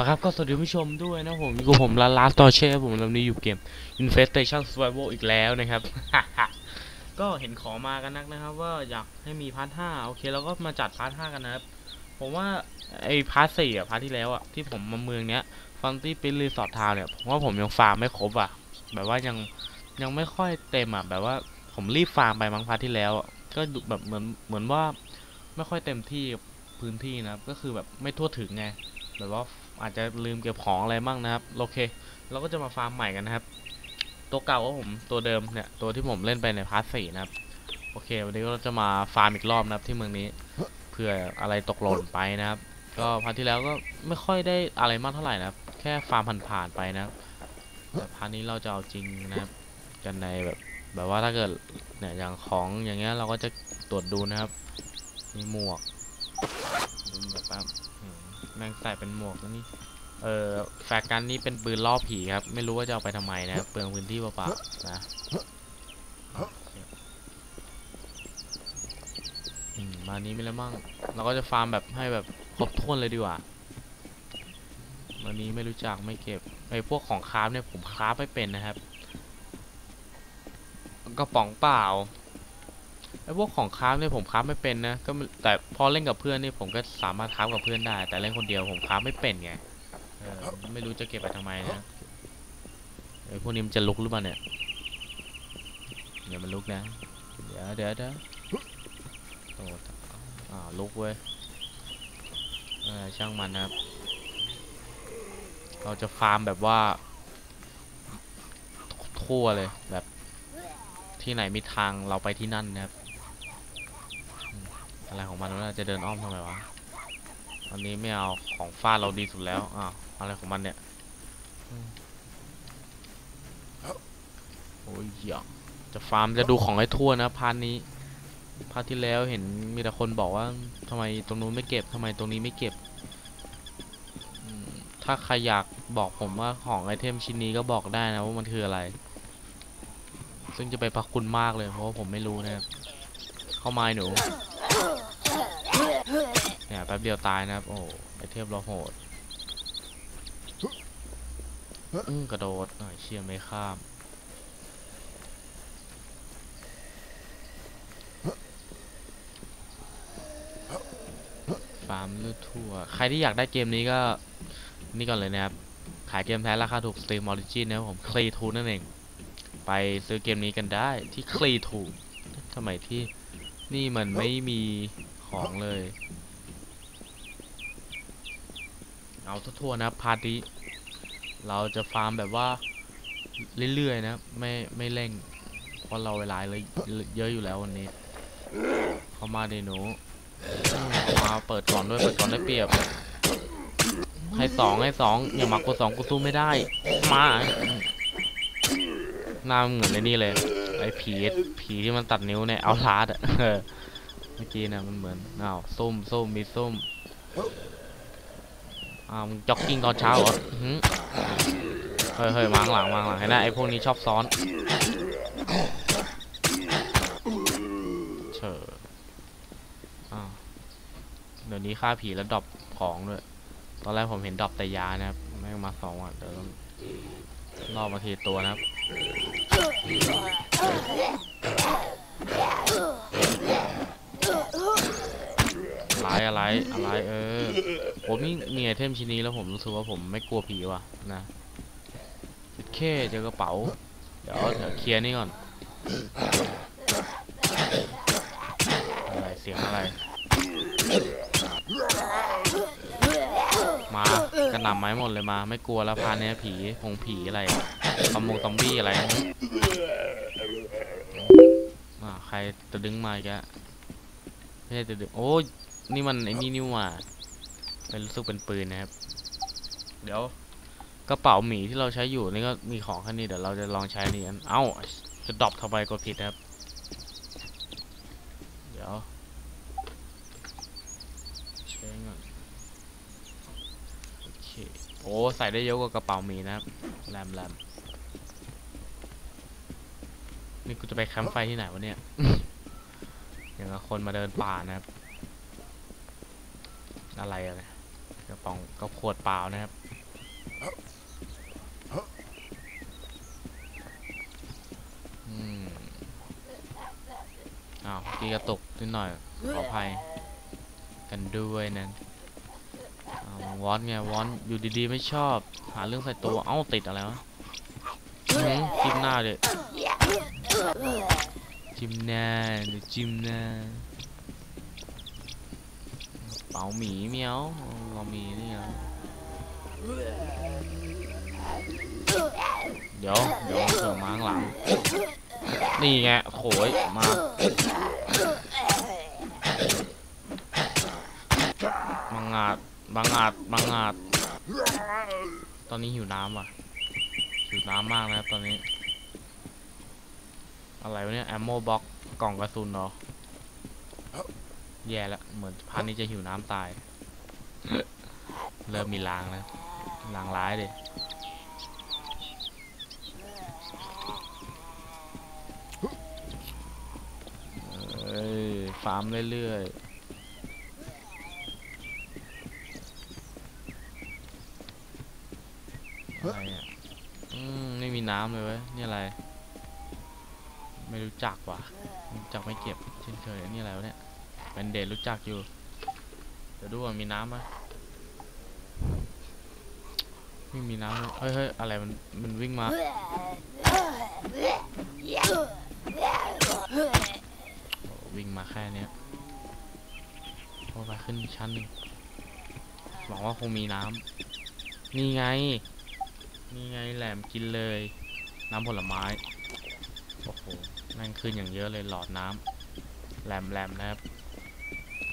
ละครับก็สวัสดีผู้ชมด้วยนะผมอยู่กับผมลาลาสตอเช่ผมตอนนี้อยู่เกม Infestation Survival อีกแล้วนะครับ ก็เห็นขอมากันนักนะครับ ว่าอยากให้มีพาร์ทห้าโอเคเราก็มาจัดพาร์ทห้ากันนะครับ ผมว่าไอพาร์ทสี่อะพาร์ทที่แล้วอะที่ผมมาเมืองเนี้ยฟันตี้ปิลรีสอร์ททาวเนี่ยผมว่าผมยังฟาร์มไม่ครบอะแบบว่ายังยังไม่ค่อยเต็มอะแบบว่าผมรีบฟาร์มไปมั้งพาร์ทที่แล้วก็แบบเหมือนเหมือนว่าไม่ค่อยเต็มที่พื้นที่นะครับก็คือแบบไม่ทั่วถึงไง แบบว่าอาจจะลืมเก็บของอะไรบ้างนะครับโอเค เราก็จะมาฟาร์มใหม่กันนะครับ ตัวเก่าของผมตัวเดิมเนี่ยตัวที่ผมเล่นไปในพาร์ทสี่นะครับโอเค วันนี้ก็จะมาฟาร์มอีกรอบนะครับที่เมืองนี้เพื่ออะไรตกหล่นไปนะครับ ก็พาร์ทที่แล้วก็ไม่ค่อยได้อะไรมากเท่าไหร่นะครับ แค่ฟาร์มผ่านๆไปนะครับแต่พาร์ทนี้เราจะเอาจริงนะครับกันในแบบแบบว่าถ้าเกิดเนี่ยอย่างของอย่างเงี้ยเราก็จะตรวจดูนะครับมีหมวกดูแบบ แม่งใส่เป็นหมวกแล้วนี่ เอ่อแฟกกันนี่เป็นปืนล่อผีครับ ไม่รู้ว่าจะเอาไปทำไมนะครับเปลืองพื้นที่เปล่าๆนะอืมมานี้ไม่แล้วมั่ง เราก็จะฟาร์มแบบให้แบบครบถ้วนเลยดีกว่าวันนี้ไม่รู้จักไม่เก็บไอ้พวกของคราฟเนี่ยผมคราฟไม่เป็นนะครับกระป๋องเปล่าไอ้พวกของคราฟเนี่ยผมคราฟไม่เป็นนะก็แต่ พอเล่นกับเพื่อนนี่ผมก็สามารถคราฟกับเพื่อนได้ แต่เล่นคนเดียวผมคราฟไม่เป็นไงไม่รู้จะเก็บไปทำไมนะไอ้พวกนี้มันจะลุกหรือเปล่าเนี่ยอย่ามันลุกนะ เดี๋ยวเดี๋ยวเดี๋ยวโอ้อ่าลุกเว้ยช่างมันนะครับ เราจะฟาร์มแบบว่า ทั่วเลยแบบที่ไหนมีทางเราไปที่นั่นนะครับ อะไรของมันวะน่าจะเดินอ้อมทำไมวะอันนี้ไม่เอาของฟาดเราดีสุดแล้วอ้าวอะไรของมันเนี่ยโอ้ยยจะฟาร์มจะดูของให้ทั่วนะพาร์ทนี้พาร์ทที่แล้วเห็นมีแต่คนบอกว่าทำไมตรงนู้นไม่เก็บทำไมตรงนี้ไม่เก็บถ้าใครอยากบอกผมว่าของไอเทมชิ้นนี้ก็บอกได้นะว่ามันคืออะไร ซึ่งจะไปพระคุณมากเลยเพราะว่าผมไม่รู้นะครับเข้ามาหนู แป๊บเดียวตายนะครับ โอ้ไอเทมเราโหดอืกระโดดหน่อยเชี่ยไม่ข้ามฟาร์มลูกทั่ว ใครที่อยากได้เกมนี้ก็ นี่ก่อนเลยนะครับ ขายเกมแท้ราคาถูก Steam Origin นะครับผมคลีทูนั่นเอง ไปซื้อเกมนี้กันได้ที่คลีทูทำไมที่นี่มันไม่มีของเลย เอาทั่วๆนะพาร์ตี้เราจะฟาร์มแบบว่าเรื่อยๆนะไม่ไม่เร่งเพราะเราเวลาเลยเยอะอยู่แล้ววันนี้ เข้ามาเดหนูมาเปิดก่อนด้วยเปิดก่อนได้เปรียบ ให้สองให้สองอย่ามากดสองกูสู้ไม่ได้ มาหน้ามเหมือนในนี่เลยไอ้ผีผีที่มันตัดนิ้วในเอาลาดอะเมื่อกี้นะมันเหมือนอ้าวส้มส้มมีส้ม อ้าวมึงจ็อกกิ้งตอนเช้าเหรอเฮ้ยเฮ้ยมาข้างหลังมาข้างหลังเห็นไหมไอ้พวกนี้ชอบซ้อนเชออ้าวเดี๋ยวนี้ฆ่าผีแล้วดรอปของด้วยตอนแรกผมเห็นดรอปแต่ยานะครับแม่งมาสองอะเดี๋ยวต้องรอบมาทีตัวนะครับ อะไร อะไรอะไรเออ ผมนี่มีไอเทมชิ้นนี้แล้วผมรู้สึกว่าผมไม่กลัวผีว่ะนะแค่เจอกระเป๋า เดี๋ยวเดี๋ยวเคลียร์นี่ก่อน อะไรเสียงอะไร มากระหน่ำไม้หมดเลยมา ไม่กลัวแล้วพาเนี้ยผีพงผีอะไรซอมมงซอมบี้อะไรอ่าใครจะดึงมาอีกอะไม่ใช่จะดึงโอ้ย นี่มันไอ้นี่นี่หว่าเป็นรู้สึกเป็นปืนนะครับ เดี๋ยวกระเป๋าหมีที่เราใช้อยู่นี่ก็มีของแค่นี้เดี๋ยวเราจะลองใช้นี่กันเอ้าจะดรอปทำไมกดผิดนะครับ เดี๋ยวเช็คก่อนโอเคโอ้ใส่ได้เยอะกว่ากระเป๋าหมีนะครับแรมแรมนี่กูจะไปแคมป์ไฟที่ไหนวะเนี่ยอย่างกับคนมาเดินป่านะครับ อะไรอะไรกระป๋องก็ขวดเปล่านะครับอ้าวกีกระตกนิดหน่อยขออภัยกันด้วยนะวอนไงวอนอยู่ดีๆไม่ชอบ หาเรื่องใส่ตัวเอ้าติดอะไรวะจิ้มหน้าเด็จิ้มหน้าจิ้มหน้า เป๋าหมีเมียวเรามีนี่ไงเดี๋ยวเดี๋ยวเสริมาข้างหลัง นี่ไงโขยมาบางอาจบางอาจบางอาจตอนนี้หิวน้ำว่ะหิวน้ำมากนะตอนนี้ อะไรวะเนี่ยแอมโมบ็อกกล่องกระสุนเหรอ แย่แล้วเหมือนพันนี้จะหิวน้ำตาย เริ่มมีลางแล้วลางร้ายเอ้ยฟาร์มเรื่อยๆอะไรอะอืมไม่มีน้ำเลยเว้ย นี่อะไร ไม่รู้จักว่ะ จักไม่เก็บเช่นเคยนนี่อะไรวะเนี่ย เป็นเดทรู้จักอยู่ เดี๋ยวดูว่ามีน้ำไหมไม่มีน้ำเฮ้ยเฮ้ยอะไรมันมันวิ่งมา วิ่งมาแค่เนี้ยโอ้ไปขึ้นชั้นหนึ่งหวังว่าคงมีน้ำนี่ไง นี่ไงแหลมกินเลย น้ำผลไม้ โอ้โหแม่งขึ้นอย่างเยอะเลยหลอดน้ำแหลมแหลมนะครับ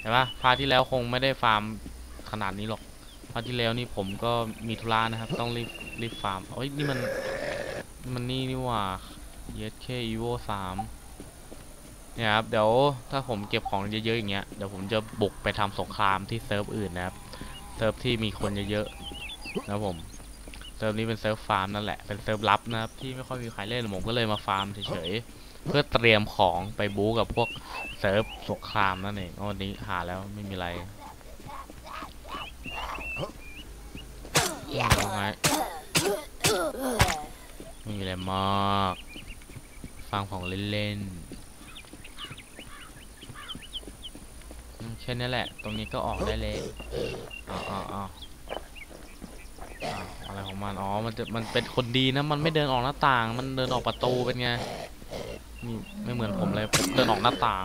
เห็นปะพาที่แล้วคงไม่ได้ฟาร์มขนาดนี้หรอกพาที่แล้วนี่ผมก็มีธุระนะครับ ต้องรีบรีบฟาร์มโอ้ยนี่มันมันนี่นี่ว่า YK Evo 3เนี่ยครับเดี๋ยวถ้าผมเก็บของเยอะๆอย่างเงี้ยเดี๋ยวผมจะบุกไปทำสงครามที่เซิร์ฟอื่นนะครับเซิร์ฟที่มีคนเยอะๆนะผมเซิร์ฟนี้เป็นเซิร์ฟฟาร์มนั่นแหละเป็นเซิร์ฟลับนะครับที่ไม่ค่อยมีใครเล่นผมก็เลยมาฟาร์มเฉยๆ เพื่อเตรียมของไปบู๊กับพวกเซิร์ฟสงครามนั่นเองอ๋อวันนี้หาแล้วไม่มีอะไรไงไม่มีอะไรมาก ฟังของเล่นๆแค่นี้แหละ ตรงนี้ก็ออกได้เลยอ๋ออ๋ออ๋ออะไรของมัน อ๋อ มันจะ มันเป็นคนดีนะ มันไม่เดินออกหน้าต่าง มันเดินออกประตูเป็นไง ไม่เหมือนผมเลยผมเดินออกหน้าต่าง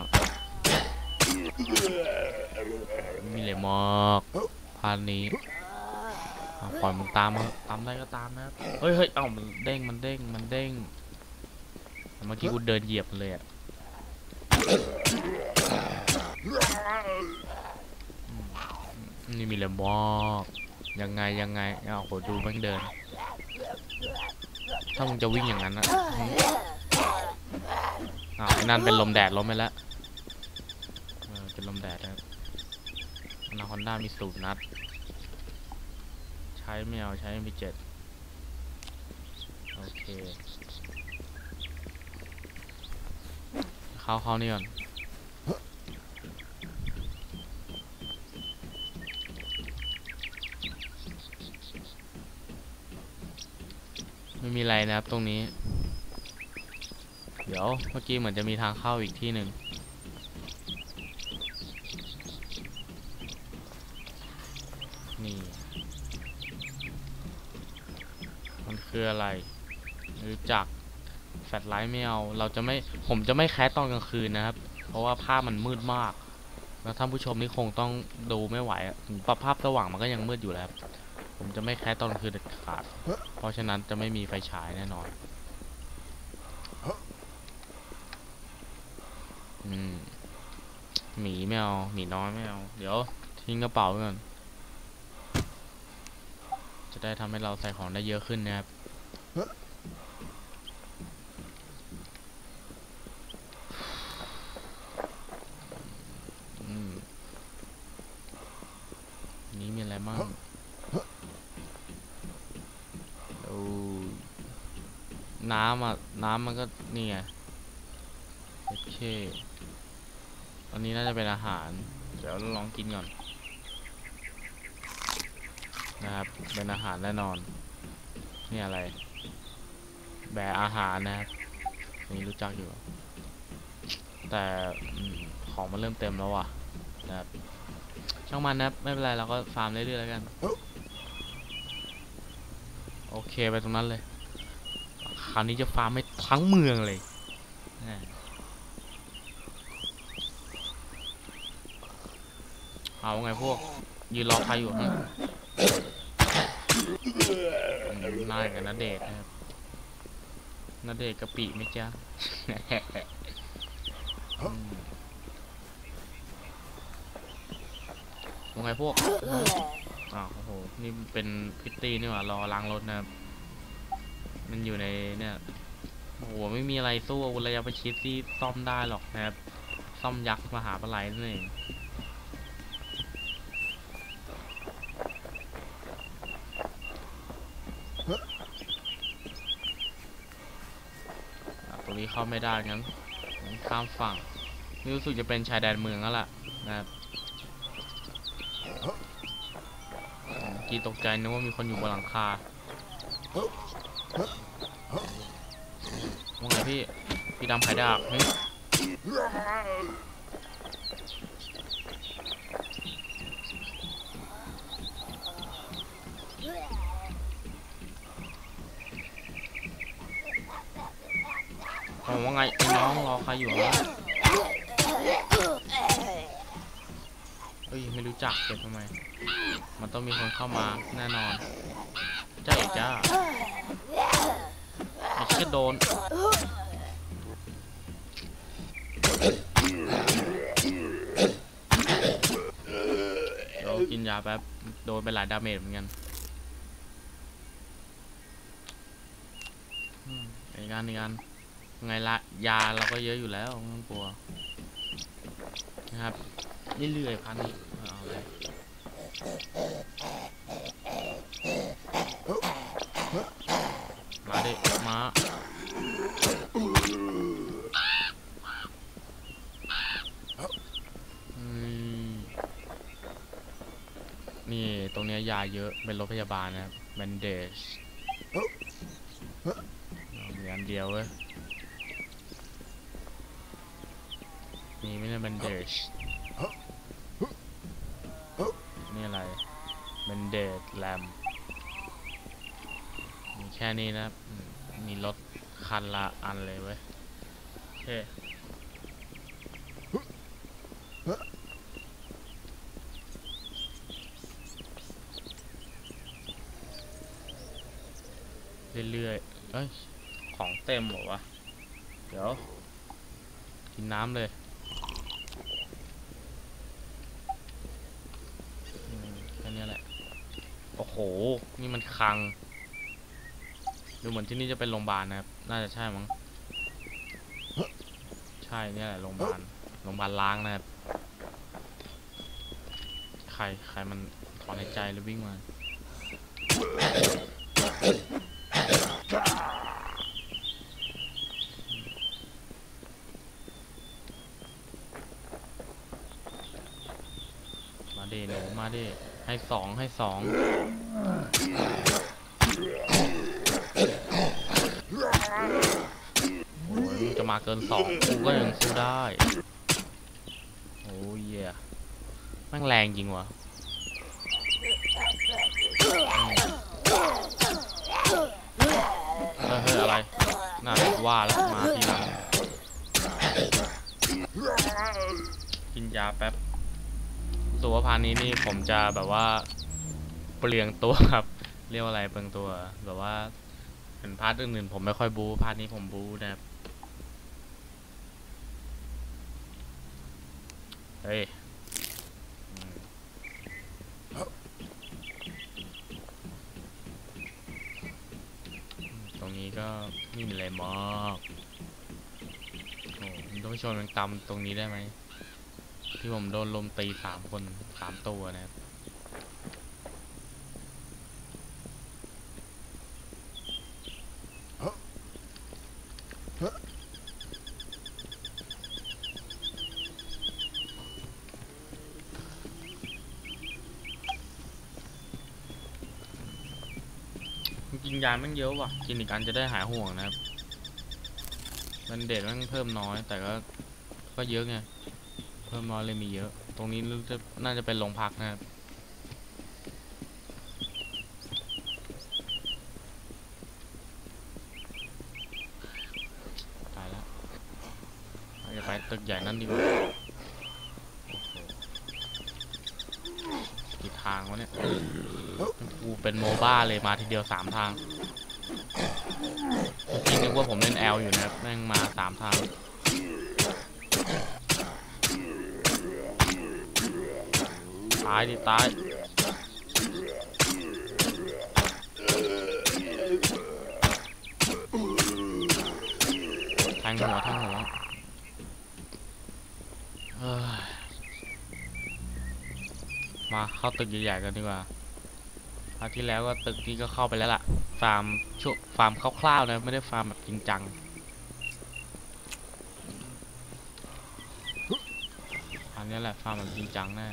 มีเลยมากพานนี้ปล่อยมึงตามมาตามได้ก็ตามนะเฮ้ยเฮ้ยเอ้ามันเด้งมันเด้งมันเด้งเมื่อกี้กูเดินเหยียบเลยอะนี่มีเลยมากยังไงยังไงเอาโหดูแม่งเดิน ถ้ามึงจะวิ่งอย่างนั้นนะ อ้าวไอ้นั่นเป็นลมแดดล้มไปแล้วเออเป็นลมแดดนะครับนาคอนด้ามีสูบนัด ใช้ไม่เอาใช้มีเจ็ดโอเค เข้าเข้านี่ก่อนไม่มีอะไรนะครับตรงนี้ เดี๋ยวเมื่อกี้เหมือนจะมีทางเข้าอีกที่หนึ่งนี่ มันคืออะไรรู้จักแฟลชไลท์ไม่เอาเราจะไม่ผมจะไม่แคสตอนกลางคืนนะครับ เพราะว่าภาพมันมืดมาก แล้วท่านผู้ชมนี่คงต้องดูไม่ไหวปรับภาพสว่างมันก็ยังมืดอยู่แล้วผมจะไม่แคสตอนกลางคืนเด็ดขาด เพราะฉะนั้นจะไม่มีไฟฉายแน่นอน อืม หมีไม่เอาหมีน้อยไม่เอา เดี๋ยวทิ้งกระเป๋าก่อนจะได้ทำให้เราใส่ของได้เยอะขึ้นนะครับนี้มีอะไรบ้างโอ้น้ำอะ น้ำมันก็นี่ไงโอเค นี้น่าจะเป็นอาหาร เดี๋ยวลองกินก่อน นะครับ เป็นอาหารแน่นอน นี่อะไร แบอาหารนะครับนนี้รู้จักอยู่ แต่ของมันเริ่มเต็มแล้วว่ะนะครับ ช่างมันนะไม่เป็นไรเราก็ฟาร์มเรื่อยๆแล้วกัน โอเคไปตรงนั้นเลย คราวนี้จะฟาร์มให้ทั้งเมืองเลยน่ เอาไงพวก ยืนรอใครอยู่ฮะน่ากับนาเดชนะครับนาเดชกะปิไหมจ๊ะว่าไงพวกอ้าวโอ้โห นี่เป็นพิตตี้นี่หว่ารอล้างรถนะครับ มันอยู่ในเนี่ยโอ้โห ไม่มีอะไรสู้อาวุธระยะประชิดที่ซ่อมได้หรอกนะครับ ซ่อมยักษ์มหาปลายนั่นเอง อะต รงนี้เข้าไม่ได้งั้นข้ามฝั่งนี่รู้สึกจะเป็นชายแดนเมืองแล้วล่ะนะครับกีตกใจนึกว่ามีคนอยู่บนหลังคาว่าไงพี่ พี่ดำไข่ดาบอ ว่าไงไอ้น้องรอใครอยู่วะเฮ้ยไม่รู้จักเก็บทำไม มันต้องมีคนเข้ามาแน่นอนจ้าเอกจ้าไอ้เชี่โดนเดี๋ยวกินยาแป๊บโดนไปหลายดาเมจเหมือนกันอีกอันอีกอัน ไงละยาเราก็เยอะอยู่แล้วไม่ต้องกลัวนะครับเรื่อยๆพันนี้เอาเลยมาดิมาอนี่ตรงเนี้ยยาเยอะเป็นรถพยาบาลนะครับแบนเดจมีอันเดียวเว้ย มีไม่ได้แบนเดจนี่อะไรแบนเดจแลมมีแค่นี้นะมีรถคันละอันเลยเว้ยโอเคเรื่อยๆเอ้ย ของเต็มหรอวะ เดี๋ยว กินน้ำเลยอืมแค่นี้แหละ โอ้โห ลัง ดูเหมือนที่นี่จะเป็นโรงพยาบาลนะครับ น่าจะใช่มั้ง ใช่เนี่ยแหละโรงพยาบาล โรงพยาบาลล้างนะครับ ใครใครมันถอนหายใจแล้ววิ่งมามาดิหนูมาดิให้สองให้สอง จะมาเกินสองกูก็ยังสู้ได้ โอ้ยแม่งแรงจริงวะเฮ้ยอะไร น่าว่าแล้วมาทีหลังกินยาแป๊บ ตัวพานนี้นี่ผมจะแบบว่า เปลืองตัวครับ เรียกว่าอะไรเปลืองตัวแบบว่าเห็นพาร์ทอื่นๆผมไม่ค่อยบู๊พาร์ทนี้ผมบู๊นะครับเฮ้ยตรงนี้ก็ไม่มีอะไรมากโอ้ผมต้องชนมันตำตรงนี้ได้ไหมที่ผมโดนลมตีสามคนสามตัวนะครับ กิน ยาแม่งเยอะว่ะกินอีกอันจะได้หายห่วงนะครับมันเด็ดม่งเพิ่มน้อย แต่ก็ก็เยอะไงเพิ่มน้อยเลยมีเยอะ ตรงนี้รู้จะน่าจะเป็นโรงพักนะครับตายแล้วจะไปตึกใหญ่นั่นดีกว่า โอ้โหกี่ ทางวะเนี่ยกูเป็นโมบ้าเลยมาทีเดียวสามทางเมื่อกี้นึกว่าผมเล่นแอลอยู่นะครับแม่งมาสามทางตายดิตายแทงหัวแทงหัวเอ้ย มาเข้าตึกใหญ่ๆกันดีกว่าคราวที่แล้วก็ตึกนี้ก็เข้าไปแล้วล่ะ ฟาร์มช่วงฟาร์มคร่าวๆนะไม่ได้ฟาร์มแบบจริงจังอันนี้แหละฟาร์มแบบจริงจังแน่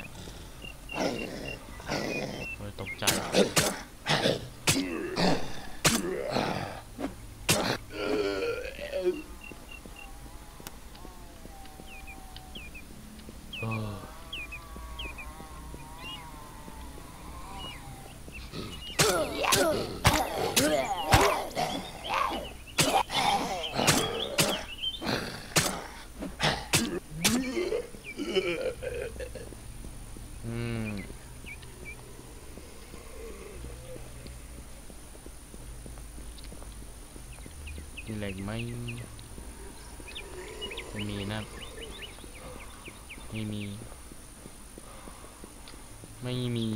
โอ้ยตกใจ เอออืมมีเหล็กไหมไม่มีนะ ไม่มี ไม่มี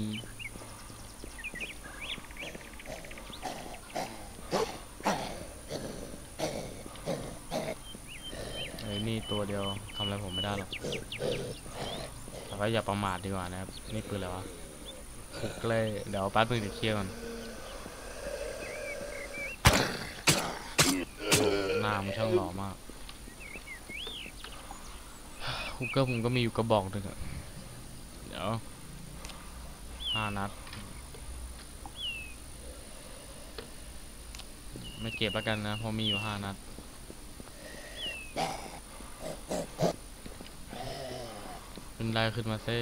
เอ้ยนี่ ตัวเดียวทำอะไรผมไม่ได้หรอก แต่ก็อย่าประมาทดีกว่านะครับ นี่ปืนอะไรวะคุกเล่เดี๋ยวแป๊บนึงเดี๋ยวเคลียร์ก่อนหหน้ามันช่างหล่อมากคุกเกอร์ผมก็มีอยู่กระบอกหนึ่งอะเดี๋ยวห้านัด ไม่เก็บแล้วกันนะเพราะมีอยู่ห้านัด นได้ขึ้นมาเซ่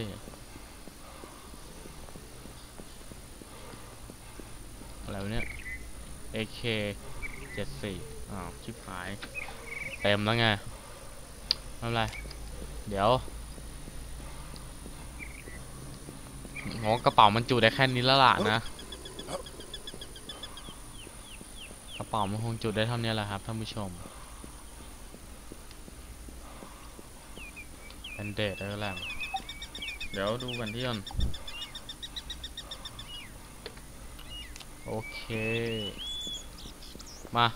อะไรวะเนี่ย AK เจ็ดสี่อ้าว ชิบหาย เต็มแล้วไงไม่เป็นไร เดี๋ยวงกระเป๋ามันจุได้แค่นี้แล้วล่ะนะ กระเป๋ามันคงจุได้เท่านี้แหละครับท่านผู้ชมเป็นเดทแล้วแหละ เดี๋ยวดูกันที่ก่อนโอเค มา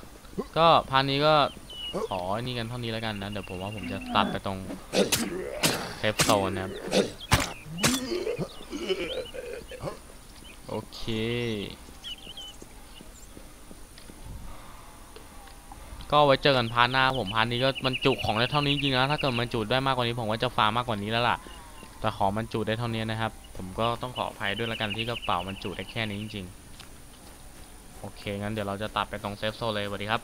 ก็พาร์ทนี้ก็ขอนี่กันเท่านี้แล้วกันนะ เดี๋ยวผมว่าผมจะตัดไปตรงเซฟโซนนะครับ โอเค ก็ไว้เจอกันพาร์ทหน้าผมพาร์ทนี้ก็มันจุของได้เท่านี้จริงๆนะ ถ้าเกิดมันจุได้มากกว่านี้ผมก็จะฟาร์มมากกว่านี้แล้วล่ะ แต่ขอมันจุได้เท่านี้นะครับ ผมก็ต้องขออภัยด้วยละกันที่กระเป๋ามันจุได้แค่นี้จริง ๆ โอเคงั้นเดี๋ยวเราจะตัดไปตรงเซฟโซนเลยสวัสดีครับ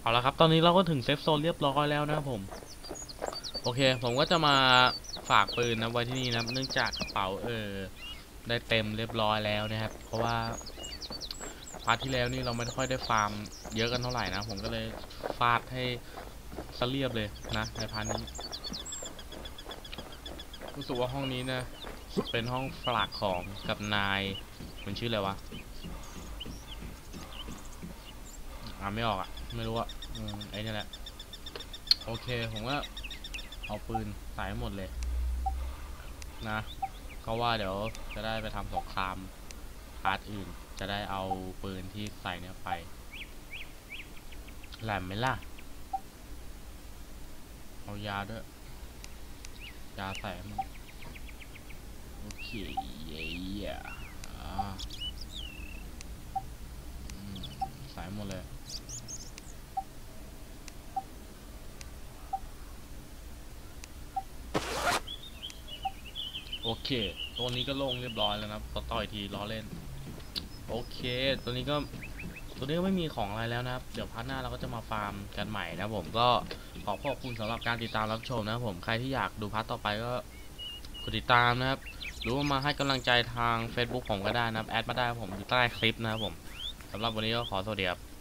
เอาละครับ ตอนนี้เราก็ถึงเซฟโซนเรียบร้อยแล้วนะครับผม โอเค ผมก็จะมาฝากปืนนะไว้ที่นี่นะเนื่องจากกระเป๋าเออได้เต็มเรียบร้อยแล้วนะครับ เพราะว่าพาร์ทที่แล้วนี่เราไม่ค่อยได้ฟาร์มเยอะกันเท่าไหร่นะ ผมก็เลยฟาดให้สเรียบเลยนะในพาร์ทนี้ รู้สึกว่าห้องนี้นะ เป็นห้องฝากของกับนาย มันชื่ออะไรวะ อ่านไม่ออกอะไม่รู้อะไอ้นี่แหละ โอเค ผมก็เอาปืนใส่ให้หมดเลย นะ ก็ว่าเดี๋ยวจะได้ไปทำสงครามพาร์ทอื่น จะได้เอาปืนที่ใส่เนี้ยไปแหลมไหมล่ะ เอายาด้วย ยาใส่มันโอเคเย่อ่าอืมใส่หมดเลยโอเค ตัวนี้ก็โล่งเรียบร้อยแล้วนะต่อต่อยทีล้อเล่น โอเค ตัวนี้ก็ ตัวนี้ก็ไม่มีของอะไรแล้วนะครับ เดี๋ยวพาร์ทหน้าเราก็จะมาฟาร์มกันใหม่นะผมก็ ขอขอบคุณสำหรับการติดตามรับชมนะครับผมใครที่อยากดูพาร์ทต่อไปก็กดติดตามนะครับ หรือว่ามาให้กำลังใจทาง Facebook ผมก็ได้นะครับแอดมาได้ครับผมอยู่ใต้คลิปนะครับผมสำหรับวันนี้ก็ขอสวัสดีครับ